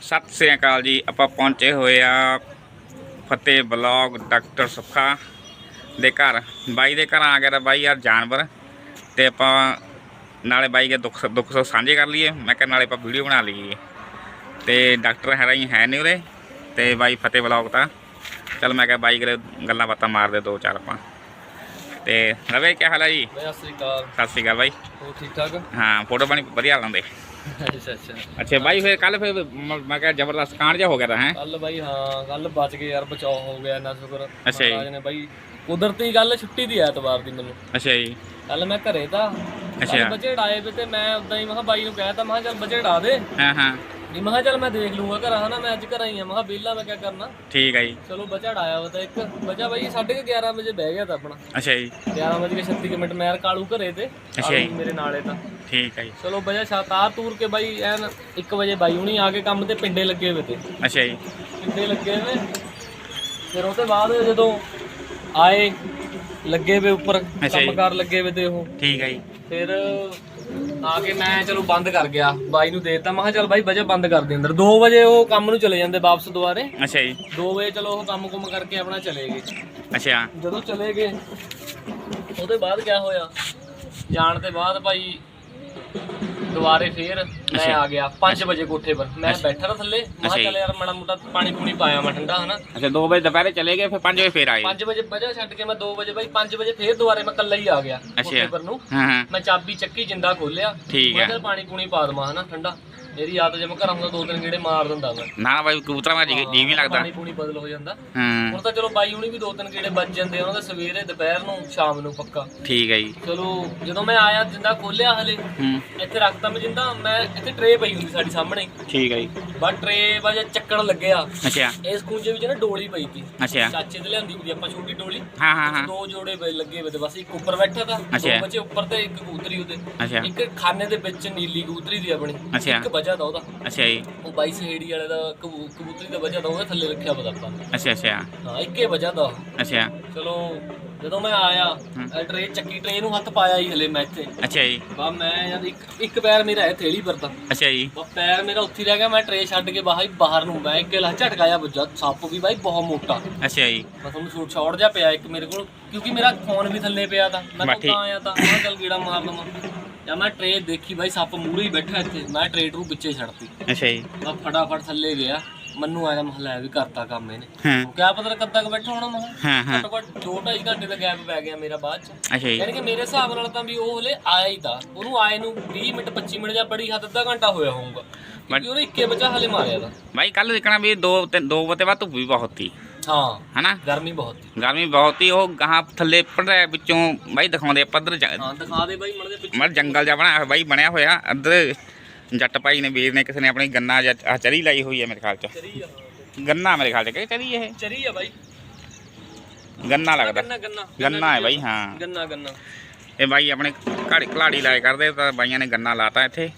ਸਤਿ ਸ੍ਰੀ ਅਕਾਲ ਜੀ, ਆਪਾਂ ਪਹੁੰਚੇ ਹੋਏ ਆ ਫਤਿਹ ਬਲੌਗ ਡਾਕਟਰ ਸੁੱਖਾ ਦੇ ਘਰ। ਬਾਈ ਦੇ ਘਰ ਆ ਗਿਆ ਬਾਈ ਯਾਰ ਜਾਨਵਰ ਤੇ ਆਪਾਂ ਨਾਲੇ ਬਾਈ ਦੇ ਦੁੱਖ ਦੁੱਖ ਸੁੱਖ ਸਾਂਝੇ ਕਰ ਲਈਏ। ਮੈਂ ਕਿਹਾ ਨਾਲੇ ਆਪਾਂ ਵੀਡੀਓ ਬਣਾ ਲਈਏ। ਤੇ ਡਾਕਟਰ ਹੈਰਾ ਹੀ ਹੈ ਨਹੀਂ ਉਰੇ ਤੇ ਬਾਈ ਫਤਿਹ ਬਲੌਗ ਤਾਂ। ਚਲ ਮੈਂ ਕਿਹਾ ਬਾਈ ਕਰੇ ਗੱਲਾਂ ਬਾਤਾਂ ਮਾਰਦੇ ਦੋ ਚਾਰ ਆਪਾਂ। ਤੇ ਰਵੇ ਕੀ ਹਾਲ ਹੈ ਜੀ? ਬਈ ਸਤਿ ਸ੍ਰੀ ਅਕਾਲ। ਸਤਿ ਸ੍ਰੀ ਅਕਾਲ ਬਾਈ। ਹੋ ਠੀਕ ਠਾਕ? ਹਾਂ ਫੋਟੋ ਬਣੀ ਵਧੀਆ ਲਾਉਂਦੇ ਅੱਛਾ ਅੱਛਾ। ਅੱਛਾ ਬਾਈ ਫਿਰ ਕੱਲ ਫਿਰ ਮ- ਕਿਹਾ ਜ਼ਬਰਦਸਤ ਕਾਂਡ ਜਿਹਾ ਹੋ ਗਿਆ ਤਾਂ ਹੈ? ਕੱਲ ਬਾਈ ਹਾਂ ਕੱਲ ਬਚ ਗਏ ਯਾਰ ਬਚਾਓ ਹੋ ਗਿਆ ਨਾ ਸ਼ੁਕਰ। ਅੱਛਾ ਜੀ। ਨੇ ਬਾਈ ਕੁਦਰਤੀ ਗੱਲ ਛੁੱਟੀ ਦੀ ਐਤਵਾਰ ਦੀ ਮੈਨੂੰ। ਅੱਛਾ ਜੀ। ਕੱਲ ਮੈਂ ਘਰੇ ਤਾਂ ਅੱਛਾ। ਡਾਏ ਵੇ ਤੇ ਮੈਂ ਉਦਾਂ ਹੀ ਮੈਂ ਕਿਹਾ ਬਾਈ ਨੂੰ ਕਹਿ ਤਾ ਮੈਂ ਕਿਹਾ ਚੱਲ ਬੱਚੇ ਡਾ ਦੇ। ਹਾਂ ਹਾਂ। ਨਹੀਂ ਮੈਂ ਕਿਹਾ ਚੱਲ ਮੈਂ ਦੇਖ ਲੂੰਗਾ ਘਰ ਹਨਾ ਮੈਂ ਅੱਜ ਘਰ ਹੀ ਆ ਮੈਂ ਕਿਹਾ ਵਿਹਲਾ ਮੈਂ ਕਿਆ ਕਰਨਾ? ਠੀਕ ਹੈ ਜੀ। ਚਲੋ ਬੱਚਾ ਡਾਇਆ ਵਾ ਤਾਂ ਇੱਕ। ਬੱਚਾ ਬਾਈ 11:30 ਵਜੇ ਬਹਿ ਗਿਆ ਤਾਂ ਆਪਣਾ। ਅੱਛਾ ਜੀ। 11 ਵਜੇ 36 ਮਿੰਟ ਮੈਂ ਯਾਰ ਕਾਲੂ ਘਰੇ ਤੇ ਅੱਛਾ ਜੀ। ਮੇਰੇ ਨਾਲੇ ਤਾਂ। ਠੀਕ ਹੈ ਜੀ। ਚਲੋ ਬੱਚਾ ਛਾਤਾਰ ਤੂਰ ਕੇ ਬਾਈ ਐਨ 1 ਵਜੇ ਬਾਈ ਹੁਣੀ ਆ ਕੇ ਕੰਮ ਤੇ ਪਿੰਡੇ ਲੱਗੇ ਹੋਏ ਤੇ। ਅੱਛਾ ਜੀ। ਕਿੰਨੇ ਲੱਗੇ ਵੇ ਫਿਰ ਉਹ ਤੋਂ ਬਾਅਦ ਜਦੋਂ ਆਏ ਲੱਗੇ ਵੇ ਉੱਪਰ ਜੀ। ਕੰਮਕਾਰ ਲੱਗੇ ਵੇ ਤੇ ਉਹ। ਠੀਕ ਹੈ ਜੀ। ਫਿਰ ਆ ਕੇ ਮੈਂ ਚਲੋ ਬੰਦ ਕਰ ਗਿਆ ਬਾਈ ਨੂੰ ਦੇ ਦਿੱਤਾ ਮੈਂ ਕਿਹਾ ਚੱਲ ਬਾਈ ਵਜਾ ਬੰਦ ਕਰ ਦੇ ਅੰਦਰ। 2 ਵਜੇ ਉਹ ਕੰਮ ਨੂੰ ਚਲੇ ਜਾਂਦੇ ਵਾਪਸ ਦੁਬਾਰੇ। ਅੱਛਾ ਜੀ। 2 ਵਜੇ ਚਲੋ ਉਹ ਕੰਮ ਕੁਮ ਕਰਕੇ ਆਪਣਾ ਚਲੇ ਗਏ। ਅੱਛਾ। ਜਦੋਂ ਚਲੇ ਗਏ ਉਹਦੇ ਬਾਅਦ ਕਿਆ ਹੋਇਆ? ਜਾਣ ਤੇ ਬਾਅਦ ਭਾਈ ਦੁਬਾਰੇ ਫੇਰ ਮੈਂ। ਆ ਗਿਆ 5 ਵਜੇ ਕੋਠੇ ਪਰ। ਮੈਂ ਬੈਠਾ ਥੱਲੇ ਮੈਂ ਕਿਹਾ। ਚੱਲ ਯਾਰ ਮਾੜਾ ਮੋਟਾ ਪਾਣੀ ਪੂਣੀ ਪਾਇਆ ਮੈਂ ਠੰਡਾ ਹਨਾ? ਅੱਛਾ 2 ਵਜੇ ਦੁਪਹਿਰੇ ਚਲੇ ਗਏ ਫਿਰ 5 ਵਜੇ ਫੇਰ ਆਏ। 5 ਵਜੇ ਵਜਾ ਛੱਡ ਕੇ ਮੈਂ 2 ਵਜੇ ਬਾਈ 5 ਵਜੇ ਫੇਰ ਦੁਬਾਰੇ ਮੈਂ ਕੱਲਾ ਹੀ ਆ ਗਿਆ ਕੋਠੇ ਪਰ ਨੂੰ। ਮੈਂ ਚਾਬੀ ਚੱਕੀ ਜਿੰਦਾ ਖੋਲਿਆ ਠੀਕ ਮੈਂ। ਕਿਹਾ ਪਾਣੀ ਪੂਣੀ ਪਾ ਦਵਾਂ ਹਨਾ ਠੰਡਾ। ਮੇਰੀ ਆਦਤ ਜੇ ਮੈਂ ਘਰ ਹੁੰਦਾ ਦੋ ਤਿੰਨ ਗੇੜੇ ਮਾਰ ਦਿੰਦਾ ਮੈਂ। ਨਾ ਨਾ ਬਾਈ ਕਬੂਤਰਾਂ ਦਾ ਜੀ ਜੀ ਵੀ ਲੱਗਦਾ। ਪਾਣੀ ਪੂਣੀ ਬਦਲ ਹੋ ਜਾਂਦਾ। ਹਾਂ। ਹੁਣ ਤਾਂ ਚਲੋ ਬਾਈ ਹੁਣੀ ਵੀ ਦੋ ਤਿੰਨ ਗੇੜੇ ਵੱਜ ਜਾਂਦੇ ਉਹਨਾਂ ਦੇ ਸਵੇਰੇ ਦੁਪਹਿਰ ਨੂੰ ਸ਼ਾਮ ਨੂੰ ਪੱਕਾ। ਠੀਕ ਹੈ ਜੀ। ਚਲੋ ਜਦੋਂ ਮੈਂ ਆਇਆ ਜਿੰਦਾ ਖੋਲਿਆ ਹਲੇ ਹੂੰ। ਇੱਥੇ ਰੱਖਤਾ ਮੈਂ ਜਿੰਦਾ ਮੈਂ ਇੱਥੇ ਟਰੇ ਪਈ ਹੁੰਦੀ ਸਾਡੀ ਸਾਹਮਣੇ। ਠੀਕ ਹੈ ਜੀ। ਬਸ ਟਰੇ ਵਜੇ ਚੱਕਣ ਲੱਗਿਆ। ਅੱਛਾ। ਇਸ ਖੂੰਜੇ ਵਿੱਚ ਨਾ ਡੋਲੀ ਪਈ ਸੀ। ਅੱਛਾ। ਚਾਚੇ ਤੇ ਲਿਆਂਦੀ ਹੁੰਦੀ ਆਪਾਂ ਛੋਟੀ ਡੋਲੀ। ਹਾਂ ਹਾਂ ਹਾਂ। ਦੋ ਜੋੜੇ ਲੱਗੇ ਤੇ ਬਸ ਇੱਕ ਉੱਪਰ ਬੈਠਾ ਤਾ ਦੋ। ਬੱਚੇ ਉੱਪਰ ਤੇ ਇੱਕ ਕਬੂਤਰੀ ਉਹਦੇ। ਅੱਛਾ। ਇੱਕ ਖਾਨੇ ਦੇ ਵਿੱਚ ਨੀਲੀ ਕਬੂਤਰੀ ਦੀ ਆਪਣੀ। ਇੱਕ ਵਜਾ ਦਾ ਉਹਦਾ। ਅੱਛਾ ਜੀ। ਉਹ ਬਾਈ ਸਹੇੜੀ ਵਾਲੇ ਦਾ ਕਬੂ- ਕਬੂਤਰੀ ਦਾ ਵਜਾ ਦਾ ਉਹਦੇ ਥੱਲੇ ਰੱਖਿਆ ਪਤਾ ਆਪਾਂ ਨੇ। ਅੱਛਾ ਅੱਛਾ। ਹਾਂ ਇੱਕੇ ਵਜਾ ਦਾ ਅੱਛਾ। ਚਲੋ ਜਦੋਂ ਮੈਂ ਆਇਆ ਟਰੇ ਚੱਕੀ ਟਰੇ ਨੂੰ ਹੱਥ ਪਾਇਆ ਹੀ ਹਲੇ ਮੈਂ ਇੱਥੇ। ਅੱਛਾ ਜੀ। ਬਾ ਮੈਂ ਯਾਰ ਇੱਕ ਇੱਕ ਪੈਰ ਮੇਰਾ ਹੈ ਥੇਲੀ ਤਾਂ ਅੱਛਾ ਜੀ। ਬਾ ਪੈਰ ਮੇਰਾ ਉੱਥੇ ਹੀ ਰਹਿ ਗਿਆ ਮੈਂ ਟਰੇ ਛੱਡ ਕੇ ਬਾਹਰ ਬਾਹਰ ਨੂੰ ਮੈਂ ਇੱਕ ਲਾ ਝਟਕਾਇਆ ਵੱਜਾ। ਸੱਪ ਵੀ ਬਾਈ ਬਹੁਤ ਮੋਟਾ। ਅੱਛਾ ਜੀ। ਮੈਂ ਤੁਹਾਨੂੰ ਸ਼ੂਟ ਸ਼ਾਟ ਜਿਹਾ ਪਿਆ ਇੱਕ ਮੇਰੇ ਕੋਲ ਕਿਉਂਕਿ ਮੇਰਾ ਫੋਨ ਵੀ ਥੱਲੇ ਪਿਆ ਤਾਂ। ਮੈਂ ਤਾਂ। ਆਇਆ ਤਾਂ ਮੈਂ ਚੱਲ ਗੇੜਾ ਮਾਰ ਲਵਾਂ। ਜਾਂ ਮੈਂ ਟਰੇ ਦੇਖੀ ਬਾਈ ਸੱਪ ਮੂਰੇ ਹੀ ਬੈਠਾ ਇੱਥੇ। ਮੈਂ ਟਰੇ ਨੂੰ ਪਿੱਛੇ ਛੱਡਤੀ। ਅੱਛਾ ਜੀ। ਮੈਂ ਫਟਾਫਟ ਥੱਲੇ ਗਿਆ। ਮੈਨੂੰ ਆਇਆ ਮਹਲਾ ਵੀ ਕਰਤਾ ਕੰਮ ਇਹਨੇ। ਹਾਂ। ਕਿਆ ਪਤਾ ਕਦ ਤੱਕ ਬੈਠਾ ਹੋਣਾ ਮੈਂ। ਹਾਂ ਹਾਂ। ਘੱਟੋ ਘੱਟ 2.5 ਘੰਟੇ ਦਾ ਗੈਪ ਪੈ ਗਿਆ ਮੇਰਾ ਬਾਅਦ ਚ। ਅੱਛਾ ਜੀ। ਯਾਨੀ ਕਿ ਮੇਰੇ ਹਿਸਾਬ ਨਾਲ ਤਾਂ ਵੀ ਉਹ ਹਲੇ ਆਇਆ ਹੀ ਤਾਂ। ਉਹਨੂੰ ਆਏ ਨੂੰ 20 ਮਿੰਟ 25 ਮਿੰਟ ਜਾਂ ਬੜੀ ਹੱਦ ਅੱਧਾ ਘੰਟਾ ਹੋਇਆ ਹੋਊਗਾ। ਕਿਉਂਕਿ ਉਹਨੇ ਇੱਕੇ ਬੱਚਾ ਹਲੇ ਮਾਰਿਆ ਤਾਂ ਬਾਈ ਕੱਲ ਦੇਖਣਾ ਵੀ ਦੋ ਦੋ ਵਜੇ ਬਾਅਦ ਧੁੱਪ ਵੀ ਬਹੁਤ ਸੀ। ਹਾਂ ਹਨਾ? ਗਰਮੀ ਬਹੁਤ ਸੀ। ਗਰਮੀ ਬਹੁਤ ਹੀ ਉਹ ਗਾਹਾਂ ਥੱਲੇ ਪੜਦਾ ਵਿੱਚੋਂ ਬਾਈ ਦਿਖਾਉਂਦੇ ਪੱਧਰ ਹਾਂ ਦਿਖਾ ਦੇ ਬਾਈ ਦੇ ਪਿੱਛੇ। ਮਰ ਜੰਗਲ ਜਿਹਾ ਹੋਇਆ ਬਾਈ ਬਣਿਆ ਹੋਇਆ ਅੰਦਰ ਜੱਟ ਭਾਈ ਨੇ ਵੀਰ ਨੇ ਕਿਸੇ ਨੇ ਆਪਣੀ ਗੰਨਾ ਜਾਂ ਚਰੀ ਲਾਈ ਹੋਈ ਹੈ ਮੇਰੇ ਖਿਆਲ ਚ। ਚਰੀ ਆ ਗੰਨਾ ਮੇਰੇ ਖਿਆਲ ਚ ਕਿ ਚਰੀ ਇਹ? ਚਰੀ ਆ ਬਾਈ। ਗੰਨਾ ਲੱਗਦਾ। ਗੰਨਾ ਹੈ ਬਾਈ ਹਾਂ। ਗੰਨਾ ਗੰਨਾ। ਇਹ ਬਾਈ ਆਪਣੇ ਘਾੜੀ ਘਲਾੜੀ ਲਾਏ ਕਰਦੇ ਤਾਂ ਬਾਈਆਂ ਨੇ ਗੰਨਾ ਲਾਤਾ ਇੱਥੇ।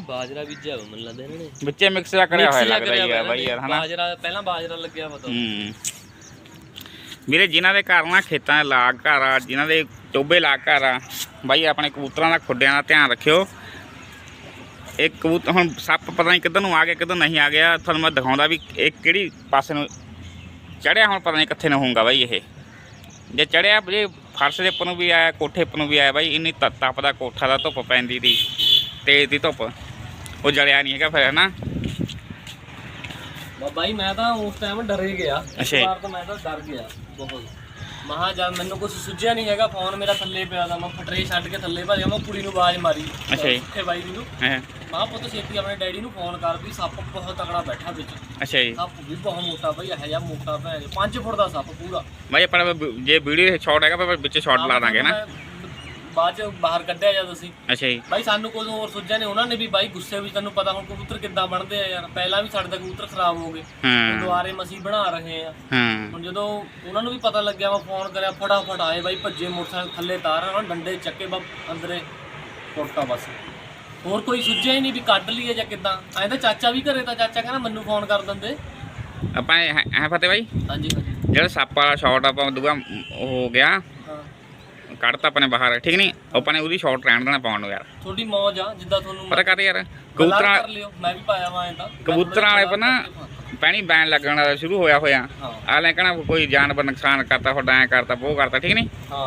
ਬਾਜਰਾ ਬੀਜਿਆ ਵਾ ਮੈਨੂੰ ਲੱਗਦਾ ਇਹਨਾਂ ਨੇ। ਵਿੱਚੇ ਮਿਕਸ ਜਿਹਾ ਕਰਿਆ ਹੋਇਆ ਲੱਗਦਾ ਹੀ ਆ ਬਾਈ ਯਾਰ ਹਨਾ? ਬਾਜਰਾ ਪਹਿਲਾਂ ਬਾਜਰਾ ਲੱਗਿਆ ਵਾ ਤਾਂ। ਹੂੰ। ਵੀਰੇ ਜਿਨ੍ਹਾਂ ਦੇ ਘਰ ਨਾ ਖੇਤਾਂ ਦੇ ਲਾਗ ਘਰ ਆ ਜਿਨ੍ਹਾਂ ਦੇ ਟੋਬੇ ਲਾਗ ਘਰ ਆ ਬਾਈ ਆਪਣੇ ਕਬੂਤਰਾਂ ਦਾ ਖੁੱਡਿਆਂ ਦਾ ਧਿਆਨ ਰੱਖਿਓ। ਇਹ ਕਬੂਤਰ ਹੁਣ ਸੱਪ ਪਤਾ ਨਹੀਂ ਕਿੱਧਰ ਨੂੰ ਆ ਗਿਆ ਕਿੱਧਰ ਨਹੀਂ ਆ ਗਿਆ। ਤੁਹਾਨੂੰ ਮੈਂ ਦਿਖਾਉਂਦਾ ਵੀ ਇਹ ਕਿਹੜੀ ਪਾਸੇ ਨੂੰ ਚੜਿਆ ਹੁਣ ਪਤਾ ਨਹੀਂ ਕਿੱਥੇ ਨੂੰ ਹੋਊਗਾ ਬਾਈ ਇਹ। ਜੇ ਚੜਿਆ ਜੇ ਫਰਸ਼ ਦੇ ਉੱਪਰ ਨੂੰ ਵੀ ਆਇਆ ਕੋਠੇ ਉੱਪਰ ਨੂੰ ਵੀ ਆਇਆ ਬਾਈ ਇੰਨੀ ਤ- ਤਪਦਾ ਕੋਠਾ ਦਾ ਧੁੱਪ ਪੈਂਦੀ ਦੀ ਤੇਜ਼ ਦੀ ਧੁੱਪ। ਉਹ ਜਲਿਆ ਨਹੀਂ ਹੈਗਾ ਫਿਰ ਹਨਾ ਬਾ ਬਾਈ ਮੈਂ ਤਾਂ ਉਸ ਟਾਈਮ ਡਰੇ ਗਿਆ। ਅੱਛਾ ਜੀ। ਵਾਰ ਤਾਂ ਮੈਂ ਤਾਂ ਡਰ ਗਿਆ ਬਹੁਤ। ਮਹਾ ਜਦ ਮੈਨੂੰ ਕੁਝ ਸੁੱਝਿਆ ਨਹੀਂ ਹੈਗਾ ਫੋਨ ਮੇਰਾ ਥੱਲੇ ਪਿਆ ਦਾ ਮੈਂ ਫਟਰੇ ਛੱਡ ਕੇ ਥੱਲੇ ਭੱਜ ਗਿਆ ਮੈਂ ਕੁੜੀ ਨੂੰ ਆਵਾਜ਼ ਮਾਰੀ ਅੱਛਾ ਜੀ। ਉੱਥੇ ਬਾਈ ਨੂੰ। ਹੈਂ। ਮਾਂ ਪੁੱਤ ਛੇਤੀ ਆਪਣੇ ਡੈਡੀ ਨੂੰ ਫੋਨ ਕਰ ਵੀ ਸੱਪ ਬਹੁਤ ਤਕੜਾ ਬੈਠਾ ਵਿੱਚ। ਅੱਛਾ ਜੀ। ਸੱਪ ਵੀ ਬਹੁਤ ਮੋਟਾ ਬਈ ਇਹੋ ਜਿਹਾ ਮੋਟਾ ਭੈਣ 5 ਫੁੱਟ ਦਾ ਸੱਪ ਪੂਰਾ। ਬਾਈ ਆਪਣਾ ਜੇ ਵੀਡੀਓ ਸ਼ਾਰਟ ਹੈਗਾ ਫਿਰ ਵਿੱਚ ਸ਼ਾਰਟ ਲਾ ਦਾਂਗੇ ਨਾ। ਮੈਂ ਬਾਅਦ ਚ ਬਾਹਰ ਕੱਢਿਆ ਜਦ ਅਸੀਂ। ਅੱਛਾ ਜੀ। ਬਾਈ ਸਾਨੂੰ ਕੋਈ ਹੋਰ ਸੁੱਝਿਆ ਨਹੀਂ ਉਹਨਾਂ ਨੇ ਵੀ ਬਾਈ ਗੁੱਸੇ ਵਿੱਚ ਤੈਨੂੰ ਪਤਾ ਹੁਣ ਕਬੂਤਰ ਕਿੱਦਾਂ ਬਣਦੇ ਆ ਯਾਰ। ਪਹਿਲਾਂ ਵੀ ਸਾਡੇ ਦਾ ਕਬੂਤਰ ਖਰਾਬ ਹੋ ਗਏ। ਹੁਣ ਦੁਬਾਰੇ ਮਸੀਂ ਬਣਾ ਰਹੇ ਆ। ਹਾਂ। ਹੁਣ ਜਦੋਂ ਉਹਨਾਂ ਨੂੰ ਵੀ ਪਤਾ ਲੱਗਿਆ ਮੈਂ ਫੋਨ ਕਰਿਆ ਫਟਾਫਟ ਆਏ ਬਾਈ ਭੱਜੇ ਮੋਟਰਸਾਈਕਲ ਥੱਲੇ ਤਾਰ ਉਹਨਾਂ ਨੇ ਡੰਡੇ ਚੱਕੇ ਬਾ ਅੰਦਰੇ ਫੁੱਟਾ ਬਸ। ਹੋਰ ਕੋਈ ਸੁੱਝਿਆ ਹੀ ਨਹੀਂ ਵੀ ਕੱਢ ਲਈਏ ਜਾਂ ਕਿੱਦਾਂ। ਐਂ ਤਾਂ ਚਾਚਾ ਵੀ ਘਰੇ ਤਾਂ ਚਾਚਾ ਕਹਿੰਦਾ ਮੈਨੂੰ ਫੋਨ ਕਰ ਦਿੰਦੇ। ਆਪਾਂ ਹੈ ਫਤਿਹ ਬਾਈ। ਹਾਂਜੀ ਹਾਂਜੀ। ਜਿਹੜਾ ਸੱਪ ਵਾਲਾ ਸ਼ਾਟ ਆਪਾਂ ਦੂਆ ਹੋ ਗਿਆ। ਹਾਂ। ਕੱਢਤਾ ਆਪਣੇ ਬਾਹਰ ਠੀਕ ਨਹੀਂ ਆਪਾਂ ਨੇ ਉਹਦੀ ਸ਼ਾਟ ਰਹਿਣ ਦੇਣਾ ਪਾਉਣ ਨੂੰ ਯਾਰ। ਤੁਹਾਡੀ ਮੌਜ ਆ ਜਿੱਦਾਂ ਤੁਹਾਨੂੰ ਪਤਾ ਕਾਤੇ ਯਾਰ? ਕਬੂਤਰਾਂ ਕਰ ਲਿਓ ਮੈਂ ਵੀ ਪਾਇਆ ਵਾਂ ਤਾਂ ਮੈਂ ਕਬੂਤਰਾਂ ਵਾਲੇ ਥੋੜ੍ਹਾ ਪਰ ਨਾ ਪੈਣੀ ਬੈਨ ਲੱਗਣ ਦਾ ਸ਼ੁਰੂ ਹੋਇਆ ਹੋਇਆ। ਆ ਲੈ ਕਹਣਾ ਕੋਈ ਜਾਨਵਰ ਨੁਕਸਾਨ ਕਰਤਾ ਤੁਹਾਡਾ ਐ ਕਰਤਾ ਉਹ ਕਰਤਾ ਠੀਕ ਨਹੀਂ ਹਾਂ।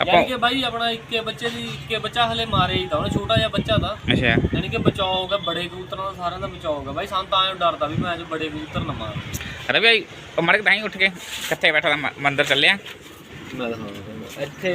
ਆਪਾਂ- ਯਾਨੀ ਕਿ ਬਾਈ ਆਪਣਾ ਇੱਕੇ ਬੱਚੇ ਦੀ ਇੱਕੇ ਬੱਚਾ ਹਲੇ ਮਾਰੇ ਹੀ ਤਾਂ ਉਹਨੇ ਛੋਟਾ ਜਿਹਾ ਬੱਚਾ ਤਾਂ। ਅੱਛਾ। ਯਾਨੀ ਕਿ ਬਚਾਅ ਹੋਗਾ ਬੜੇ ਕਬੂਤਰਾਂ ਦਾ ਸਾਰਿਆਂ ਦਾ ਬਚਾਅ ਹੋਗਾ ਬਾਈ ਸਾਨੂੰ ਤਾਂ ਐਂ ਡਰਦਾ ਵੀ ਮੈਂ ਅੱਜ ਬੜੇ ਕਬੂਤਰ ਨਾ ਮਾਰ। ਅਰੇ ਭਾਈ ਮੜਕ ਤਾਂ ਹੀ ਉੱਠ ਕੇ ਕਿੱਥੇ ਬੈਠਾ ਦਾ ਮੰਦਰ ਚੱਲਿਆ ਮੈਂ ਦਿਖਾਉਂਦਾ ਇੱਥੇ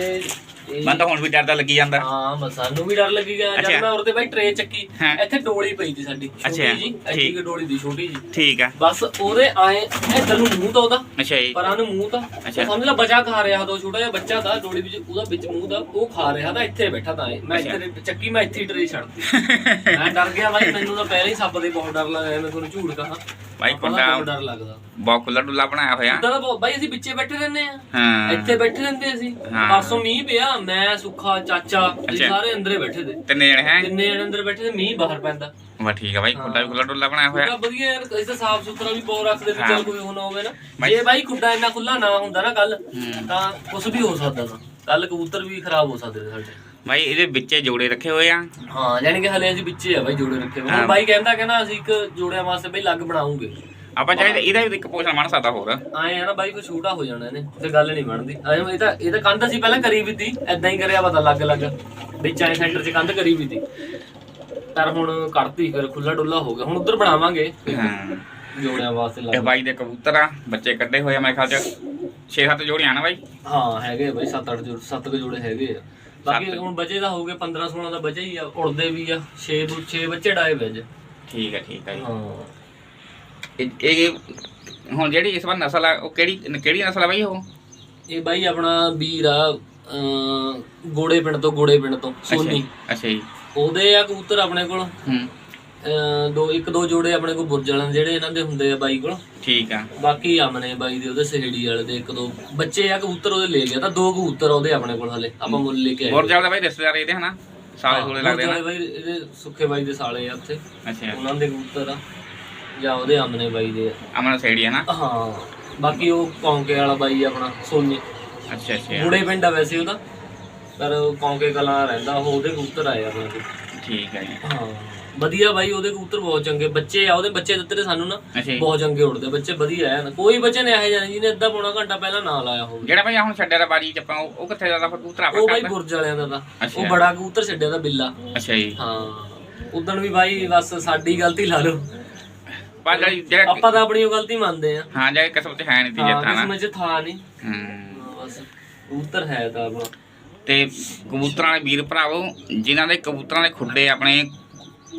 ਇਹ- ਮਨ ਤਾਂ ਹੁਣ ਵੀ ਡਰਦਾ ਲੱਗੀ ਜਾਂਦਾ ਹਾਂ ਮੈਂ ਸਾਨੂੰ ਵੀ ਡਰ ਲੱਗੇਗਾ ਜਦ ਅੱਛਾ। ਮੈਂ ਉਹਦੇ ਬਾਈ ਟਰੇ ਚੱਕੀ ਹਾਂ। ਇੱਥੇ ਡੋਲੀ ਪਈ ਸੀ ਸਾਡੀ ਅੱਛਾ, ਜੀ ਐਡੀ ਠੀਕ। ਕੁ ਡੋਲੀ ਦੀ ਛੋਟੀ ਜੀ ਠੀਕ ਆ ਬਸ ਉਹਦੇ ਆਏ ਇੱਧਰ ਨੂੰ ਮੂੰਹ ਤਾਂ ਉਹਦਾ ਅੱਛਾ ਜੀ ਪਰਾਂ ਨੂੰ ਮੂੰਹ ਤਾਂ ਅੱਛਾ। ਸਮਝ ਲੈ ਬਚਾ ਖਾ ਰਿਹਾ ਤਾਂ ਛੋਟਾ ਜਿਹਾ ਬੱਚਾ ਤਾਂ ਡੋਲੀ ਵਿੱਚ ਉਹਦਾ ਵਿੱਚ ਮੂੰਹ ਦਾ ਉਹ ਖਾ ਰਿਹਾ ਤਾਂ ਇੱਥੇ ਬੈਠਾ ਤਾਂ ਇਹ। ਮੈਂ ਅੱਛਾ। ਇੱਥੇ ਚੱਕੀ ਮੈਂ ਇੱਥੇ ਹੀ ਟਰੇ ਛੱਡਤੀ ਮੈਂ ਡਰ ਗਿਆ ਬਾਈ ਮੈਨੂੰ ਤਾਂ ਪਹਿਲਾਂ ਹੀ ਸੱਪ ਦੇ ਬਹੁਤ ਡਰ ਲੱਗਦਾ ਮੈਂ ਤੁਹਾਨੂੰ ਝੂਠ ਕਹਾਂ ਬਾਈ ਕੁੰਡਾ ਬਹੁਤ ਡਰ ਲੱਗਦਾ। ਬਹੁਤ ਖੁੱਲਾ ਡੁੱਲਾ ਬਣਾਇਆ ਹੋਇਆ। ਉਦਾਂ ਤਾਂ ਬਾਈ ਅਸੀਂ ਵਿੱਚੇ ਬੈਠੇ ਰਹਿੰਦੇ ਆ ਹਾਂ। ਇੱਥੇ ਬੈਠੇ ਰਹਿੰਦੇ ਅਸੀਂ। ਪਰਸੋਂ ਮੀਂਹ ਪਿਆ ਮੈਂ ਸੁੱਖਾ ਚਾਚਾ ਅਸੀਂ। ਸਾਰੇ ਅੰਦਰੇ ਬੈਠੇ ਤੇ ਤਿੰਨੇ ਜਣੇ ਹੈ? ਤਿੰਨੇ ਜਣੇ ਅੰਦਰ ਬੈਠੇ ਤੇ ਮੀਂਹ ਬਾਹਰ ਪੈਂਦਾ। ਵਾ ਠੀਕ ਆ ਬਾਈ ਖੁੱਡਾ ਵੀ ਖੁੱਲਾ ਡੁੱਲਾ ਬਣਾਇਆ ਹੋਇਆ। ਵਧੀਆ ਯਾਰ ਇਸ ਸਾਫ਼ ਸੁਥਰਾ ਵੀ ਬਹੁਤ ਰੱਖਦੇ ਹਾਂ। ਚੱਲ ਕੋਈ ਹੁਣ ਹੋਵੇ ਨਾ। ਜੇ ਬਾਈ ਖੁੱਡਾ ਇੰਨਾ ਖੁੱਲਾ ਨਾ ਹੁੰਦਾ ਨਾ ਕੱਲ। ਤਾਂ ਕੁਝ ਵੀ ਹੋ ਸਕਦਾ ਤਾਂ ਕੱਲ ਕਬੂਤਰ ਵੀ ਖਰਾਬ ਹੋ ਸਕਦੇ ਸਾਡੇ। ਬਾਈ ਇਹਦੇ ਵਿੱਚੇ ਜੋੜੇ ਰੱਖੇ ਹੋਏ ਆ। ਹਾਂ ਯਾਨੀ ਕਿ ਹਲੇ ਅਸੀਂ ਵਿੱਚੇ ਆ ਬਾਈ ਜੋੜੇ ਰੱਖੇ ਹੋਏ। ਹਾਂ। ਹੁਣ ਬਾਈ ਕਹਿੰਦਾ ਕਹਿੰਦਾ ਅਸੀਂ ਇੱਕ ਜੋੜਿਆਂ ਵਾਸਤੇ ਬਈ ਲੱਗ ਬਣਾਉਂਗੇ। ਆਪਾਂ ਚਾਹੀਦਾ ਇਹਦਾ ਵੀ ਇੱਕ ਪੋਸ਼ਨ ਬਣ ਸਕਦਾ ਹੋਰ। ਆਏ ਆ ਨਾ ਬਾਈ ਕੋਈ ਛੋਟਾ ਹੋ ਜਾਣਾ ਇਹਨੇ ਤੇ ਗੱਲ ਨਹੀਂ ਬਣਦੀ। ਆਏ ਇਹ ਤਾਂ ਇਹ ਤਾਂ ਕੰਧ ਅਸੀਂ ਪਹਿਲਾਂ ਕਰੀ ਵੀ ਤੀ ਐਦਾਂ ਹੀ ਕਰਿਆ ਪਤਾ ਲੱਗ ਲੱਗ ਵਿੱਚ ਆਏ ਸੈਂਟਰ 'ਚ ਕੰਧ ਕਰੀ ਵੀ ਤੀ। ਪਰ ਹੁਣ ਕੱਢਤੀ ਫਿਰ ਖੁੱਲਾ ਡੁੱਲਾ ਹੋ ਗਿਆ। ਹੁਣ ਉਧਰ ਬਣਾਵਾਂਗੇ। ਹਾਂ। ਜੋੜਿਆਂ ਵਾਸਤੇ ਇਹ ਲੱਗ ਬਾਈ ਦੇ ਕਬੂਤਰ ਆ ਬੱਚੇ ਕੱਢੇ ਹੋਏ ਆ ਮੇਰੇ ਖਿਆਲ ਚ। 6-7 ਜੋੜੀਆਂ ਨਾ ਬਾਈ। ਹਾਂ ਹੈਗੇ ਬਾਈ 7-8 ਜੋੜੇ 7 ਕੁ ਜੋੜੇ ਹੈਗੇ ਆ। ਬਾਕੀ। ਹੁਣ ਬਚੇ ਦਾ ਹੋ ਗਏ 15-16 ਦਾ ਬਚੇ ਹੀ ਆ ਉੜਦੇ ਵੀ ਆ 6 6 ਬੱਚੇ ਡਾਏ ਵੇ ਅੱਜ ਠੀਕ ਹੈ ਠੀਕ ਹੈ ਜੀ। ਹਾਂ। ਇਹ ਹੁਣ ਜਿਹੜੀ ਇਸ ਵਾਰ ਨਸਲ ਆ ਉਹ ਕਿਹੜੀ ਕਿਹੜੀ ਨਸਲ ਆ ਬਾਈ ਉਹ? ਇਹ ਬਾਈ ਆਪਣਾ ਵੀਰ ਆ ਗੋੜੇ ਪਿੰਡ ਤੋਂ ਗੋੜੇ ਪਿੰਡ ਤੋਂ ਸੋਨੀ। ਅੱਛਾ ਜੀ। ਉਹਦੇ ਆ ਕਬੂਤਰ ਆਪਣੇ ਕੋਲ। ਹੂੰ। ਦੋ ਇੱਕ ਦੋ ਜੋੜੇ ਆਪਣੇ ਕੋਲ ਬੁਰਜ ਵਾਲਿਆਂ ਦੇ ਜਿਹੜੇ ਇਹਨਾਂ ਦੇ ਹੁੰਦੇ ਆ ਬਾਈ ਕੋਲ। ਠੀਕ ਆ। ਬਾਕੀ ਆਮਨੇ ਬਾਈ ਦੇ ਉਹਦੇ ਸਹੇੜੀ ਵਾਲੇ ਦੇ ਇੱਕ ਦੋ। ਬੱਚੇ ਆ ਕਬੂਤਰ ਉਹਦੇ ਲੈ ਲਿਆ ਤਾਂ ਦੋ ਕਬੂਤਰ ਉਹਦੇ ਆਪਣੇ ਕੋਲ ਹਲੇ। ਆਪਾਂ ਮੁੱਲ ਲੈ ਕੇ ਆਏ। ਬੋਰ ਦਾ ਬਾਈ ਰਿਸ਼ਤੇਦਾਰ ਇਹਦੇ ਹਨਾ? ਸਾਲੇ ਸੂਲੇ ਲੱਗਦੇ ਨਾ। ਬਾਈ ਇਹਦੇ ਸੁੱਖੇ ਬਾਈ ਦੇ ਸਾਲੇ ਆ ਉੱਥੇ। ਅੱਛਾ। ਉਹਨਾਂ ਦੇ ਕਬੂਤਰ ਆ। ਜਾਂ ਉਹਦੇ ਆਮਨੇ ਬਾਈ ਦੇ ਅਮਨ ਸੇੜੀ ਹੈ ਨਾ? ਆ ਹਾਂ। ਬਾਕੀ ਉਹ ਕੌਂਕੇ ਵਾਲਾ ਬਾਈ ਆ ਆਪਣਾ ਸੋਨੀ। ਅੱਛਾ ਅੱਛਾ। ਬੁੜੇ ਪਿੰਡ ਆ ਵੈਸੇ ਉਹਦਾ। ਪਰ ਕੌਂਕੇ ਕਲਾਂ ਰਹਿੰਦਾ ਉਹ ਉਹਦੇ ਕਬੂਤਰ ਆਏ ਆਪਣੇ ਠੀਕ ਹੈ ਜੀ। ਹਾਂ। ਵਧੀਆ ਬਾਈ ਉਹਦੇ ਕਬੂਤਰ ਬਹੁਤ ਚੰਗੇ। ਬੱਚੇ ਆ ਉਹਦੇ ਬੱਚੇ ਦਿੱਤੇ ਨੇ ਸਾਨੂੰ ਨਾ ਅੱਛਾ ਜੀ। ਬਹੁਤ ਚੰਗੇ ਉੜਦੇ। ਬੱਚੇ ਵਧੀਆ ਐ ਕੋਈ ਬੱਚੇ ਨੇ ਇਹੋ ਜਿਹਾ ਨਹੀਂ ਜਿਹਨੇ ਅੱਧਾ ਪੌਣਾ ਘੰਟਾ ਪਹਿਲਾਂ ਨਾਲ ਆਇਆ ਹੋਵੇ। ਜਿਹੜਾ ਬਾਈ ਹੁਣ ਛੱਡਿਆ ਦਾ ਬਾਜੀ ਚ ਆਪਾਂ ਉਹ ਉਹ ਕਿੱਥੇ ਜਾਂਦਾ ਫਿਰ ਕਬੂਤਰ ਉਹ ਬਾਈ ਬੁਰਜ ਵਾਲਿਆਂ ਦਾ ਤਾਂ। ਅੱਛਾ। ਉਹ ਬੜਾ ਕਬੂਤਰ ਛੱਡਿਆ ਦਾ ਬਿੱਲਾ। ਅੱਛਾ ਜੀ। ਹਾਂ। ਉਦੋਂ ਵੀ ਬਾਈ ਬਸ ਸਾਡੀ ਗਲਤੀ ਲਾ ਲਓ। ਪਰ ਜਿਹੜੀ- ਜਿਹੜਾ ਆਪਾਂ ਤਾਂ ਆਪਣੀ ਉਹ ਗਲਤੀ ਮੰਨਦੇ ਆ। ਹਾਂ ਜਿਹੜਾ ਕਿਸਮ ਚ ਹੈ ਨਹੀਂ ਤੀ ਹਾਂ ਜਿੱਤਾ ਨਾ। ਕਿਸਮਤ ਚ ਥਾ ਨਹੀਂ। ਹੂੰ। ਹਾਂ, ਬਸ ਕਬੂਤਰ ਹੈ ਤਾਂ ਆਪਣਾ। ਤੇ ਕਬੂਤਰਾਂ ਵਾਲੇ ਵੀਰ ਭਰਾਵੋ ਜਿਨ੍ਹਾਂ ਦੇ ਕਬੂਤਰਾਂ ਦੇ ਖੁੱਡੇ ਆਪਣੇ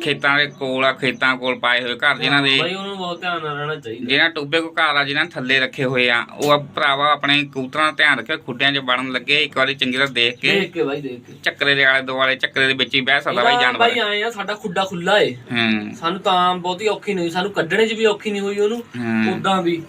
ਖੇਤਾਂ ਦੇ ਕੋਲ ਆ ਖੇਤਾਂ ਕੋਲ ਪਾਏ ਹੋਏ ਘਰ ਜਿਨ੍ਹਾਂ ਦੇ ਬਾਈ ਉਹਨੂੰ ਬਹੁਤ ਧਿਆਨ ਨਾਲ ਰਹਿਣਾ ਚਾਹੀਦਾ। ਜਿਹਨਾਂ ਟੋਬੇ ਕੋ ਘਰ ਆ ਜਿਨ੍ਹਾਂ ਥੱਲੇ ਰੱਖੇ ਹੋਏ ਆ ਉਹ ਆ ਭਰਾਵਾ ਆਪਣੇ ਕਬੂਤਰਾਂ ਦਾ ਧਿਆਨ ਰੱਖਿਓ ਖੁੱਡਿਆਂ 'ਚ ਵੜਨ ਲੱਗੇ ਇੱਕ ਵਾਰੀ ਚੰਗੀ ਤਰ੍ਹਾਂ ਦੇਖ ਕੇ ਦੇਖ ਕੇ ਬਾਈ ਦੇਖ ਕੇ। ਚੱਕਰੇ ਦੇ ਆਲੇ ਦੁਆਲੇ ਚੱਕਰੇ ਦੇ ਵਿੱਚ ਹੀ ਬਹਿ ਸਕਦਾ ਬਾਈ ਇਹਦਾ ਜਾਨਵਰ। ਬਾਈ ਆਏ ਆ ਸਾਡਾ ਖੁੱਡਾ ਖੁੱਲਾ ਏ। ਹੂੰ। ਸਾਨੂੰ ਤਾਂ ਬਹੁਤੀ ਔਖੀ ਨਹੀਂ ਹੋਈ ਸਾਨੂੰ ਕੱਢਣੇ 'ਚ ਵੀ ਔਖੀ ਨਹੀਂ ਹੋਈ ਉਹਨੂੰ। ਹੂੰ। ਉਦਾਂ ਵੀ।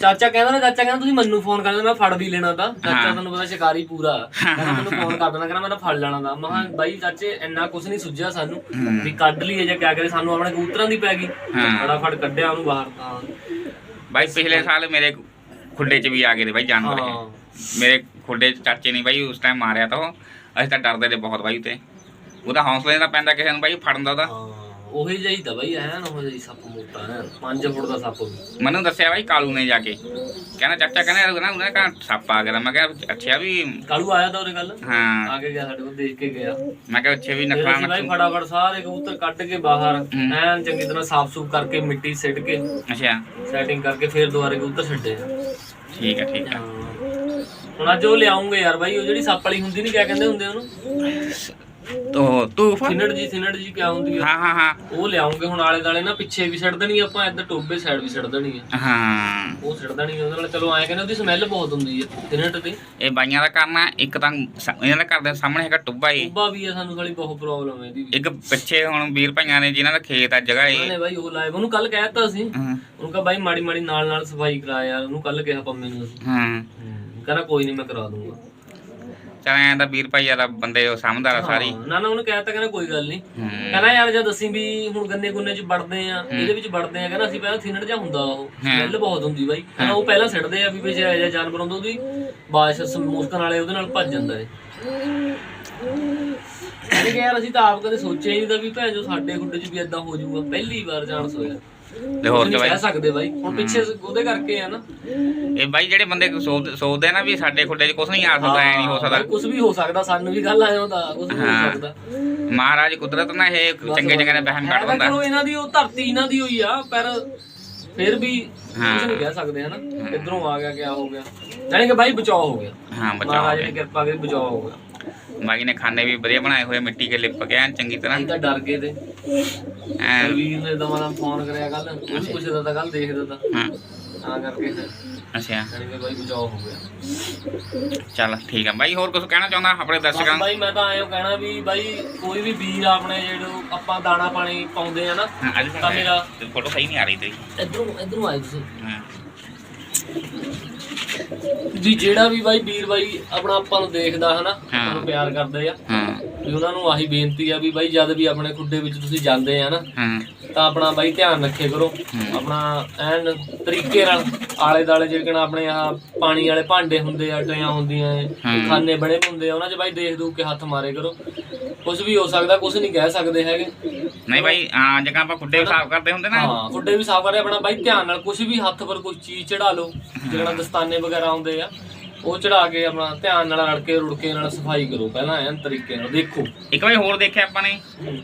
ਚਾਚਾ ਕਹਿੰਦਾ ਨਾ ਚਾਚਾ ਕਹਿੰਦਾ ਤੁਸੀਂ ਮੈਨੂੰ ਫੋਨ ਕਰ ਦੇਣਾ ਮੈਂ ਫੜ ਵੀ ਲੈਣਾ ਤਾਂ। ਚਾਚਾ। ਤੁਹਾਨੂੰ ਪਤਾ ਸ਼ਿਕਾਰੀ ਪੂਰਾ। ਕਹਿੰਦਾ ਮੈਨੂੰ ਫੋਨ ਕਰ ਦੇਣਾ ਕਹਿੰਦਾ ਮੈਂ ਤਾਂ ਫੜ ਲੈਣਾ ਤਾਂ। ਮੈਂ ਕਿਹਾ ਬਾਈ ਚਾਚੇ ਇੰਨਾ ਕੁਝ ਨਹੀਂ ਸੁੱਝਿਆ ਸਾਨੂੰ। ਵੀ ਕੱਢ ਲਈਏ ਜਾਂ ਕਿਆ ਕਰੇ ਸਾਨੂੰ ਆਪਣੇ ਕਬੂਤਰਾਂ ਦੀ ਪੈ ਗਈ। ਫਟਾਫਟ ਕੱਢਿਆ ਉਹਨੂੰ ਬਾਹਰ ਤਾਂ। ਬਾਈ ਪਿਛਲੇ ਸਾਲ ਮੇਰੇ ਖੁੱਡੇ 'ਚ ਵੀ ਆ ਗਏ ਤੇ ਬਾਈ ਜਾਨਵਰ ਮੇਰੇ ਖੁੱਡੇ 'ਚ ਚਾਚੇ ਨੇ ਬਾਈ ਉਸ ਟਾਈਮ ਮਾਰਿਆ ਤਾਂ ਉਹ। ਅਸੀਂ ਤਾਂ ਡਰਦੇ ਤੇ ਬਹੁਤ ਬਾਈ ਤੇ ਉਹਦਾ ਹੌਸਲੇ ਦਾ ਪੈਂਦਾ ਕਿਸੇ ਨੂੰ ਬਾਈ ਫੜਨ ਦਾ ਉਹਦਾ ਉਹੀ ਜਾਈਦਾ ਬਾਈ ਐ ਨਾ ਉਹ ਜਾਈ ਸੱਪ ਮੋਟਾ ਹੈ 5 ਫੁੱਟ ਦਾ ਸੱਪ ਮੈਨੂੰ ਦੱਸਿਆ ਬਾਈ ਕਾਲੂ ਨੇ ਜਾ ਕੇ। ਕਹਿੰਦਾ ਚਾਚਾ ਕਹਿੰਦਾ ਯਾਰ ਨਾ ਉਹਨੇ ਕਹਾ ਸੱਪ ਆ ਗਿਆ ਮੈਂ ਕਿਹਾ ਅੱਛਾ ਵੀ ਕਾਲੂ ਆਇਆ ਤਾਂ ਉਹਦੇ ਗੱਲ ਹਾਂ। ਆ ਕੇ ਗਿਆ ਸਾਡੇ ਕੋਲ ਦੇਖ ਕੇ ਗਿਆ। ਮੈਂ ਕਿਹਾ ਅੱਛਾ ਵੀ ਨਖਰਾ ਅਸੀਂ ਬਾਈ ਫਟਾਫਟ ਸਾਰੇ ਕਬੂਤਰ ਕੱਢ ਕੇ ਬਾਹਰ। ਐਨ ਚੰਗੀ ਤਰ੍ਹਾਂ ਸਾਫ਼ ਸੂਫ ਕਰਕੇ ਮਿੱਟੀ ਸਿੱਟ ਕੇ ਅੱਛਾ। ਸੈਟਿੰਗ ਕਰਕੇ ਫਿਰ ਦੁਬਾਰੇ ਕਬੂਤਰ ਛੱਡੇ ਠੀਕ ਹੈ ਠੀਕ ਹੈ। ਹੁਣ ਅੱਜ ਉਹ ਲਿਆਉਂਗੇ ਯਾਰ ਬਾਈ ਉਹ ਜਿਹੜੀ ਸੱਪ ਵਾਲੀ ਹੁੰਦੀ ਨਹੀਂ ਕਿਆ ਕਹਿੰਦੇ ਹੁੰਦੇ ਉਹਨੂੰ? ਤੋ ਤੂਫ ਥਿਨੜ ਜੀ ਥਿਨੜ ਜੀ ਕਿਆ ਹੁੰਦੀ ਆ? ਹਾਂ ਹਾਂ ਹਾਂ। ਉਹ ਲਿਆਉਂਗੇ ਹੁਣ ਆਲੇ ਦਾਲੇ ਨਾ ਪਿੱਛੇ ਵੀ ਛੱਡ ਦੇਣੀ ਆਪਾਂ ਇੱਧਰ ਟੋਬੇ ਸਾਈਡ ਵੀ ਛੱਡ ਦੇਣੀ ਆ। ਹਾਂ। ਉਹ ਛੱਡ ਦੇਣੀ ਉਹਦੇ ਨਾਲ ਚਲੋ ਐਂ ਕਹਿੰਦੇ ਉਹਦੀ ਸਮੈਲ ਬਹੁਤ ਹੁੰਦੀ ਆ ਥਿਨੜ ਤੇ ਇਹ ਬਾਈਆਂ ਦਾ ਕਰਨਾ ਇੱਕ ਤਾਂ ਸ- ਇਹਨਾਂ ਦਾ ਘਰ ਦੇ ਸਾਹਮਣੇ ਹੈਗਾ ਟੁੱਬਾ ਹੀ ਟੋਬਾ ਵੀ ਆ ਸਾਨੂੰ ਸਾਲੀ ਬਹੁਤ ਪ੍ਰੋਬਲਮ ਹੈ ਇਹਦੀ ਵੀ। ਇੱਕ ਪਿੱਛੇ ਹੁਣ ਵੀਰ ਭਾਈਆਂ ਨੇ ਜਿਨ੍ਹਾਂ ਦਾ ਖੇਤ ਆ ਜਗ੍ਹਾ ਉਹਨਾਂ ਇਹ ਨੇ ਬਾਈ ਉਹ ਲਾਈਵ ਉਹਨੂੰ ਕੱਲ ਕਹਿਤਾ ਸੀ। ਹਾਂ। ਉਹਨੂੰ ਕਹਾ ਬਾਈ ਮਾੜੀ ਮਾੜੀ ਨਾਲ ਨਾਲ ਸਫ਼ਾਈ ਕਰਾ ਯਾਰ ਉਹਨੂੰ ਕੱਲ ਕਿਹਾ ਪੰਮੇ ਨੂੰ ਅਸੀਂ। ਹਾਂ। ਕਹਿੰਦਾ ਕੋਈ ਨਹੀਂ ਮੈਂ ਕਰਾ ਦੂੰਗਾ। ਚੱਲ ਐਂ ਤਾਂ ਵੀਰ ਭਾਈ ਯਾਰ ਬੰਦੇ ਉਹ ਸਮਝਦਾਰ ਆ ਸਾਰੀ। ਹਾਂ, ਨਾ ਨਾ ਉਹਨੂੰ ਕਹਿਤਾ ਕਹਿੰਦਾ ਕੋਈ ਗੱਲ ਨਹੀਂ। ਹੂੰ। ਕਹਿੰਦਾ ਯਾਰ ਜਦ ਅਸੀਂ ਵੀ ਹੁਣ ਗੰਨੇ ਗੁੰਨੇ ਚ ਵੜਦੇ ਆ ਇਹਦੇ ਵਿੱਚ ਵੜਦੇ ਆ ਕਹਿੰਦਾ ਅਸੀਂ ਪਹਿਲਾਂ ਥਿਨੜ ਜਾ ਹੁੰਦਾ ਉਹ ਸਮੈਲ ਬਹੁਤ ਹੁੰਦੀ ਬਾਈ। ਕਹਿੰਦਾ ਉਹ ਪਹਿਲਾਂ ਸਿੱਟਦੇ ਆ ਵੀ ਵਿੱਚ ਇਹੋ ਜਿਹਾ ਜਾਨਵਰ ਹੁੰਦਾ ਉਹਦੀ ਬਾਰਿਸ਼ ਮੁਸਕਣ ਵਾਲੇ ਉਹਦੇ ਨਾਲ ਭੱਜ ਜਾਂਦਾ ਏ। ਕਹਿੰਦੇ ਕਿ ਯਾਰ ਅਸੀਂ ਤਾਂ ਆਪ ਕਦੇ ਸੋਚਿਆ ਹੀ ਨਹੀਂ ਤਾਂ ਵੀ ਭੈਣ ਜੋ ਸਾਡੇ ਖੁੱਡੇ 'ਚ ਵੀ ਇਦਾਂ ਹੋ ਜਾਊਗਾ ਪਹਿਲੀ ਵਾਰ ਚਾਂਸ ਹੋਇਆ ਤੇ ਹੋਰ ਕੀ ਬਾਈ? ਕਹਿ ਸਕਦੇ ਬਾਈ। ਹੁਣ ਪਿੱਛੇ ਉਹਦੇ ਕਰਕੇ ਆ ਨਾ। ਇਹ ਬਾਈ ਜਿਹੜੇ ਬੰਦੇ ਸੋਚ- ਸੋਚਦੇ ਆ ਨਾ ਵੀ ਸਾਡੇ ਖੁੱਡੇ 'ਚ ਕੁਝ ਨਹੀਂ ਆ ਸਕਦਾ ਐ ਨਹੀਂ ਹੋ ਸਕਦਾ। ਕੁਝ ਵੀ ਹੋ ਸਕਦਾ ਸਾਨੂੰ ਵੀ ਗੱਲ ਆਇਆ ਹੁੰਦਾ ਕੁਝ ਵੀ ਹੋ ਹਾਂ। ਸਕਦਾ। ਮਹਾਰਾਜ ਕੁਦਰਤ ਨਾ ਇਹ ਚੰਗੇ ਚੰਗੇ ਨੇ ਬਹਿਮ ਹੈ ਕੱਢ ਤਾਂ ਦਿੰਦਾ ਚਲੋ ਇਹਨਾਂ ਦੀ ਉਹ ਧਰਤੀ ਇਹਨਾਂ ਦੀ ਹੋਈ ਆ ਪਰ ਫਿਰ ਵੀ। ਕੁਝ ਨਹੀਂ ਕਹਿ ਸਕਦੇ ਹਨਾ। ਇਧਰੋਂ ਆ ਗਿਆ ਕਿਆ ਹੋ ਗਿਆ। ਜਾਣੀ ਕਿ ਬਾਈ ਬਚਾਅ ਹੋ ਗਿਆ। ਹਾਂ ਬਚਾਓ ਮਹਾਰਾਜ ਦੀ ਕਿਰਪਾ ਕਰੀ ਬਚਾਅ ਹੋ ਗਿਆ। ਬਾਈ ਨੇ ਖਾਨੇ ਵੀ ਵਧੀਆ ਬਣਾਏ ਹੋਏ ਮਿੱਟੀ ਕੇ ਲਿਪ ਕੇ ਐਨ ਚੰਗੀ ਤਰ੍ਹਾਂ। ਅਸੀਂ ਤਾਂ ਡਰ ਗਏ ਤੇ। ਵੀਰ ਨੇ ਦਵਾ ਨਾਲ ਫੋਨ ਕਰਿਆ ਕੱਲ ਉਹ ਵੀ ਪੁੱਛਦਾ ਤਾਂ ਕੱਲ ਦੇਖਦਾ ਤਾਂ। ਹਾਂ। ਤਾਂ ਕਰਕੇ ਫਿਰ ਅੱਛਾ। ਜਾਣੀ ਕਿ ਬਾਈ ਬਚਾਅ ਹੋ ਗਿਆ। ਚੱਲ ਠੀਕ ਆ। ਬਾਈ ਹੋਰ ਕੁਝ ਕਹਿਣਾ ਚਾਹੁੰਦਾ ਆਪਣੇ ਦਰਸ਼ਕਾਂ ਨੂੰ? ਬਾਈ ਮੈਂ ਤਾਂ ਐਂ ਕਹਿਣਾ ਵੀ ਬਾਈ ਕੋਈ ਵੀ ਵੀਰ ਆਪਣੇ ਜਿਹੜੇ ਆਪਾਂ ਦਾਣਾ ਪਾਣੀ ਪਾਉਂਦੇ ਆ ਨਾ ਤਾਂ ਮੇਰਾ ਫੋਟੋ ਸਹੀ ਨਹੀਂ ਆ ਰਹੀ ਤੇਰੀ। ਇਧਰੋਂ ਇਧਰੋਂ ਆਏ ਤੁਸੀਂ। ਵੀ ਜਿਹੜਾ ਵੀ ਬਾਈ ਵੀਰ ਬਾਈ ਆਪਣਾ ਆਪਾਂ ਨੂੰ ਦੇਖਦਾ ਹਨਾ ਹਾਂ। ਆਪਾਂ ਨੂੰ ਪਿਆਰ ਕਰਦੇ ਆ। ਵੀ ਉਹਨਾਂ ਨੂੰ ਆਹੀ ਬੇਨਤੀ ਆ ਵੀ ਬਾਈ ਜਦ ਵੀ ਆਪਣੇ ਖੁੱਡੇ ਵਿੱਚ ਤੁਸੀਂ ਜਾਂਦੇ ਆ ਨਾ ਤਾਂ ਆਪਣਾ ਬਾਈ ਧਿਆਨ ਰੱਖੇ ਕਰੋ। ਆਪਣਾ ਐਨ ਤਰੀਕੇ ਨਾਲ ਆਲੇ ਦਾਲੇ ਜਿਹੜੇ ਕਣਾ ਆਪਣੇ ਆ ਪਾਣੀ ਵਾਲੇ ਭਾਂਡੇ ਹੁੰਦੇ ਆ ਟਰੇਆਂ ਹੁੰਦੀਆਂ ਹਾਂ। ਖਾਨੇ ਬਣੇ ਹੁੰਦੇ ਆ ਉਹਨਾਂ 'ਚ ਬਾਈ ਦੇਖ ਦੂ ਕੇ ਹੱਥ ਮਾਰੇ ਕਰੋ। ਕੁਝ ਵੀ ਹੋ ਸਕਦਾ ਕੁਝ ਨਹੀਂ ਕਹਿ ਸਕਦੇ ਹੈਗੇ। ਨਹੀਂ ਬਾਈ ਹਾਂ ਜਗ੍ਹਾ ਆਪਾਂ ਖੁੱਡੇ ਸਾਫ਼ ਕਰਦੇ ਹੁੰਦੇ ਨਾ। ਹਾਂ ਖੁੱਡੇ ਵੀ ਸਾਫ਼ ਕਰੇ ਆਪਣਾ ਬਾਈ ਧਿਆਨ ਨਾਲ ਕੁਝ ਵੀ ਹੱਥ ਪਰ ਕੋਈ ਚੀਜ਼ ਚੜਾ ਲਓ ਜਿਹੜਾ ਦਸਤਾਨੇ ਵਗੈਰਾ ਆਉਂਦੇ ਆ। ਉਹ ਚੜਾ ਕੇ ਆਪਣਾ ਧਿਆਨ ਨਾਲ ਰੜਕੇ ਰੁੜਕੇ ਨਾਲ ਸਫ਼ਾਈ ਕਰੋ ਪਹਿਲਾਂ ਐਨ ਤਰੀਕੇ ਨਾਲ ਦੇਖੋ। ਇੱਕ ਵਾਰੀ ਹੋਰ ਦੇਖਿਆ ਆਪਾਂ ਨੇ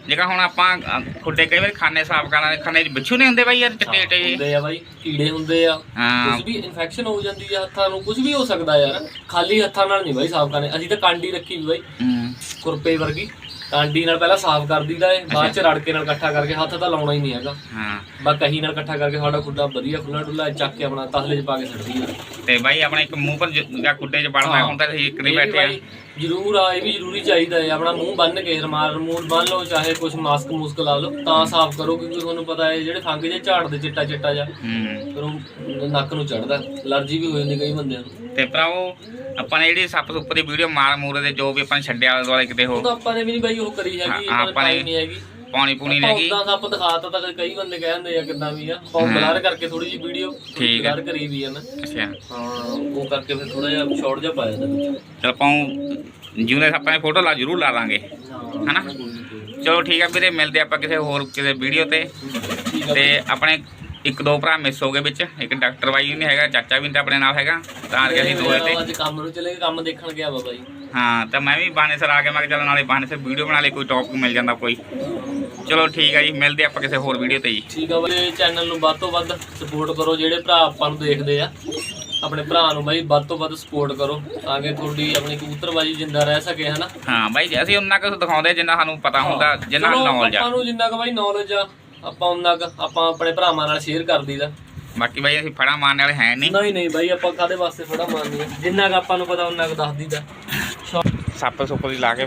ਜਗ੍ਹਾ ਹੁਣ ਆਪਾਂ ਅ, ਖੁੱਡੇ ਕਈ ਵਾਰੀ ਖਾਨੇ ਸਾਫ਼ ਕਰਾਂਗੇ ਖਾਨੇ 'ਚ ਬਿੱਛੂ ਨਹੀਂ ਹੁੰਦੇ ਬਾਈ ਯਾਰ ਚਿੱਟੇ ਚਿੱਟੇ? ਹੁੰਦੇ ਆ ਬਾਈ ਕੀੜੇ ਹੁੰਦੇ ਆ। ਹਾਂ। ਕੁਝ ਵੀ ਇਨਫੈਕਸ਼ਨ ਹੋ ਜਾਂਦੀ ਆ ਹੱਥਾਂ ਨੂੰ ਕੁਝ ਵੀ ਹੋ ਸਕਦਾ ਯਾਰ। ਖਾਲੀ ਹੱਥਾਂ ਨਾਲ ਨਹੀਂ ਬਾਈ ਸਾਫ਼ ਕਰਨੇ ਅਸੀਂ ਤਾਂ ਕਾਂਡੀ ਰੱਖੀ ਵੀ ਬਾਈ। ਹੂੰ। ਕੁਰਪੇ ਵਰਗੀ। ਕਾਂਡੀ ਨਾਲ ਪਹਿਲਾਂ ਸਾਫ਼ ਕਰ ਦਈਦਾ ਏ ਬਾਅਦ ਚ ਰੜਕੇ ਨਾਲ ਇਕੱਠਾ ਕਰਕੇ ਹੱਥ ਤਾਂ ਲਾਉਣਾ ਹੀ ਨਹੀਂ ਹੈਗਾ। ਹਾਂ। ਬਸ ਕਹੀ ਨਾਲ ਇਕੱਠਾ ਕਰਕੇ ਸਾਡਾ ਖੁੱਡਾ ਵਧੀਆ ਖੁੱਲਾ ਡੁੱਲਾ ਚੱਕ ਕੇ ਆਪਣਾ ਤਸਲੇ 'ਚ ਪਾ ਕੇ ਛੱਡ ਦਈਦਾ। ਤੇ ਬਾਈ ਆਪਣੇ ਇੱਕ ਮੂੰਹ ਪਰ ਜ- ਜਾਂ ਖੁੱਡੇ 'ਚ ਹਾਂ। ਹੁੰਦਾ ਸੀ ਇੱਕ ਨਹੀਂ ਬੈਠੇ ਆ ਜ਼ਰੂਰ ਆ ਇਹ ਵੀ ਜ਼ਰੂਰੀ ਚਾਹੀਦਾ ਹੈ ਆਪਣਾ ਮੂੰਹ ਬੰਨ ਕੇ ਰਮਾਲ ਰਮੂਲ ਬੰਨ ਲਓ ਚਾਹੇ ਕੁਝ ਮਾਸਕ ਮੂਸਕ ਲਾ ਲਓ ਤਾਂ ਸਾਫ਼ ਕਰੋ ਕਿਉਂਕਿ ਤੁਹਾਨੂੰ ਪਤਾ ਹੈ ਜਿਹੜੇ ਫੰਗ ਜੇ ਝਾੜਦੇ ਚਿੱਟਾ ਚਿੱਟਾ ਜਾਂ ਹੂੰ। ਫਿਰ ਉਹ ਨੱਕ ਨੂੰ ਚੜਦਾ ਅਲਰਜੀ ਵੀ ਹੋ ਜਾਂਦੀ ਕਈ ਬੰਦਿਆਂ ਨੂੰ। ਤੇ ਭਰਾਵੋ ਆਪਾਂ ਨੇ ਜਿਹੜੀ ਸੱਪ ਸੁੱਪ ਦੀ ਵੀਡੀਓ ਮਾਰ ਮੂਰੇ ਦੇ ਜੋ ਵੀ ਆਪਾਂ ਨੇ ਛੱਡਿਆ ਆਲੇ ਦੁਆਲੇ ਕਿਤੇ ਉਹ। ਹੋ ਆਪਾਂ ਨੇ ਵੀ ਨਹੀਂ ਬਾਈ ਉਹ ਕਰੀ ਹੈਗੀ ਹਾਂ, ਆਪਾਂ ਨੇ ਨਹੀਂ ਹੈਗੀ। ਪਾਣੀ ਪੂਣੀ ਲੈ ਗਈ। ਉਦਾਂ ਸੱਪ ਦਿਖਾਤਾ ਤਾਂ ਕਈ ਬੰਦੇ ਕਹਿੰਦੇ ਆ ਕਿੱਦਾਂ ਵੀ ਆ। ਆਪਾਂ ਬਲਰ ਕਰਕੇ ਥੋੜੀ ਜਿਹੀ ਵੀਡੀਓ ਠੀਕ ਹੈ। ਕਰੀ ਵੀ ਆ ਨਾ। ਅੱਛਾ। ਹਾਂ ਉਹ ਕਰਕੇ ਫਿਰ ਥੋੜਾ ਜਿਹਾ ਸ਼ਾਰਟ ਜਿਹਾ ਪਾਇਆ ਦਾ ਵਿੱਚ ਚਲ ਆਪਾਂ ਜਿਉਂਦੇ ਸੱਪਾਂ ਦੀ ਫੋਟੋ ਲਾ ਜ਼ਰੂਰ ਲਾ ਦਾਂਗੇ। ਹਨਾ? ਚਲੋ ਠੀਕ ਆ ਵੀਰੇ ਮਿਲਦੇ ਆਪਾਂ ਕਿਸੇ ਹੋਰ ਕਿਸੇ ਵੀਡੀਓ ਤੇ। ਠੀਕ ਆ ਤੇ ਆਪਣੇ ਇੱਕ ਦੋ ਭਰਾ ਮਿਸ ਹੋ ਗਏ ਵਿੱਚ। ਇੱਕ ਡਾਕਟਰ ਬਾਈ ਵੀ ਨਹੀਂ ਹੈਗਾ ਚਾਚਾ ਵੀ ਨਹੀਂ ਆਪਣੇ ਨਾਲ ਹੈਗਾ। ਤਾਂ ਕਰਕੇ ਅਸੀਂ ਦੋਏ ਤੇ ਅੱਜ ਕੰਮ ਨੂੰ ਚਲੇ ਗਏ ਕੰਮ ਦੇਖਣ ਗਿਆ ਵਾ ਬਾਈ। ਹਾਂ ਤਾਂ ਮੈਂ ਵੀ ਬਾਨੇ ਸਰ ਆ ਕੇ ਮੈਂ ਕਿਹਾ ਚੱਲ ਨਾਲੇ ਬਾਨੇ ਸਰ ਵੀਡੀਓ ਬਣਾ ਲਈ ਕੋਈ ਟੌਪਿਕ ਮਿਲ ਜਾਂਦਾ ਕੋਈ। ਚਲੋ ਠੀਕ ਆ ਜੀ ਮਿਲਦੇ ਆਪਾਂ ਕਿਸੇ ਹੋਰ ਵੀਡੀਓ ਤੇ ਜੀ। ਠੀਕ ਆ ਬਾਈ ਚੈਨਲ ਨੂੰ ਵੱਧ ਤੋਂ ਵੱਧ ਸਪੋਰਟ ਕਰੋ ਜਿਹੜੇ ਭਰਾ ਆਪਾਂ ਨੂੰ ਦੇਖਦੇ ਆ। ਆਪਣੇ ਭਰਾ ਨੂੰ ਬਾਈ ਵੱਧ ਤੋਂ ਵੱਧ ਸਪੋਰਟ ਕਰੋ ਤਾਂ ਕਿ ਤੁਹਾਡੀ ਆਪਣੀ ਕਬੂਤਰਬਾਜੀ ਜਿੰਦਾ ਰਹਿ ਸਕੇ ਹਨਾ। ਹਾਂ ਬਾਈ ਜੀ, ਅਸੀਂ ਉਹਨਾਂ ਕੁ ਦਿਖਾਉਂਦੇ ਜਿੰਨਾ ਸਾਨੂੰ ਪਤਾ ਹੁੰਦਾ ਜਿੰਨਾ ਨੌਲੇਜ ਆ। ਆਪਾਂ ਨੂੰ ਜਿੰਨਾ ਕੁ ਬਾਈ ਨੌਲੇਜ ਆ ਆਪਾਂ ਉਹਨਾਂ ਆਪਾਂ ਆਪਣੇ ਭਰਾਵਾਂ ਨਾਲ ਸ਼ੇਅਰ ਕਰ ਦਈਦਾ। ਬਾਕੀ ਬਾਈ ਅਸੀਂ ਫੜਾ ਮਾਰਨ ਵਾਲੇ ਹੈ ਨਹੀਂ। ਨਹੀਂ ਨਹੀਂ ਬਾਈ ਆਪਾਂ ਕਾਦੇ ਵਾਸਤੇ ਥੋੜਾ ਮੰਨਦੇ ਜਿੰਨਾ ਕੁ ਆਪਾਂ ਨੂੰ ਪਤਾ ਉਹਨਾਂ ਕੁ ਦੱਸ ਦਈਦਾ। ਸੱਪ ਸੁੱਪ ਦੀ ਲਾ ਕੇ